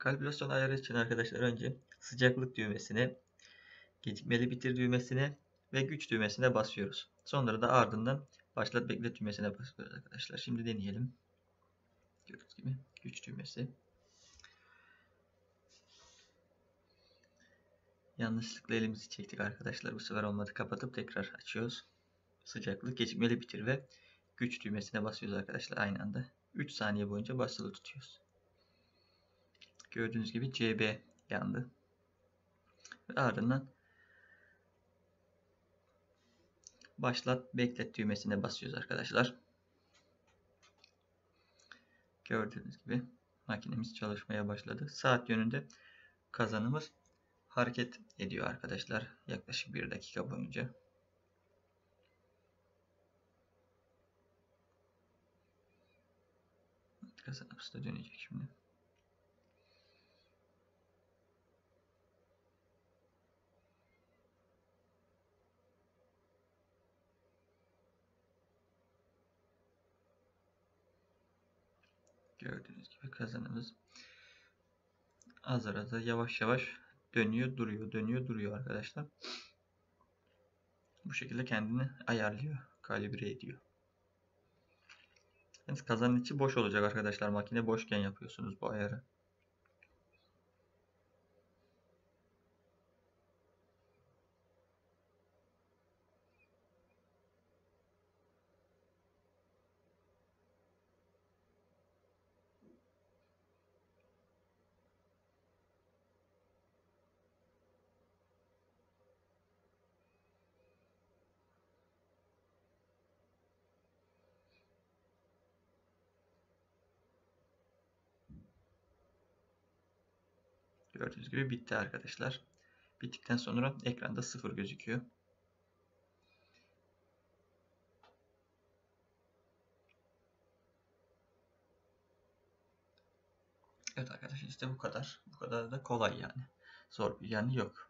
Kalibrasyon ayarı için arkadaşlar önce sıcaklık düğmesine, gecikmeli bitir düğmesine ve güç düğmesine basıyoruz. Sonra da ardından başlat beklet düğmesine basıyoruz arkadaşlar. Şimdi deneyelim. Gördüğünüz gibi güç düğmesi. Yanlışlıkla elimizi çektik arkadaşlar. Bu sefer olmadı. Kapatıp tekrar açıyoruz. Sıcaklık gecikmeli bitir ve güç düğmesine basıyoruz arkadaşlar aynı anda. 3 saniye boyunca basılı tutuyoruz. Gördüğünüz gibi CB yandı. Ve ardından başlat beklet düğmesine basıyoruz arkadaşlar. Gördüğünüz gibi makinemiz çalışmaya başladı. Saat yönünde kazanımız hareket ediyor arkadaşlar. Yaklaşık bir dakika boyunca. Kazanımız da dönecek şimdi. Gördüğünüz gibi kazanımız azar azar yavaş yavaş dönüyor duruyor dönüyor duruyor arkadaşlar. Bu şekilde kendini ayarlıyor, kalibre ediyor. Yani kazanın içi boş olacak arkadaşlar. Makine boşken yapıyorsunuz bu ayarı. Gördüğünüz gibi bitti arkadaşlar. Bittikten sonra ekranda sıfır gözüküyor. Evet arkadaşlar işte bu kadar. Bu kadar da kolay yani. Zor bir yanı yok.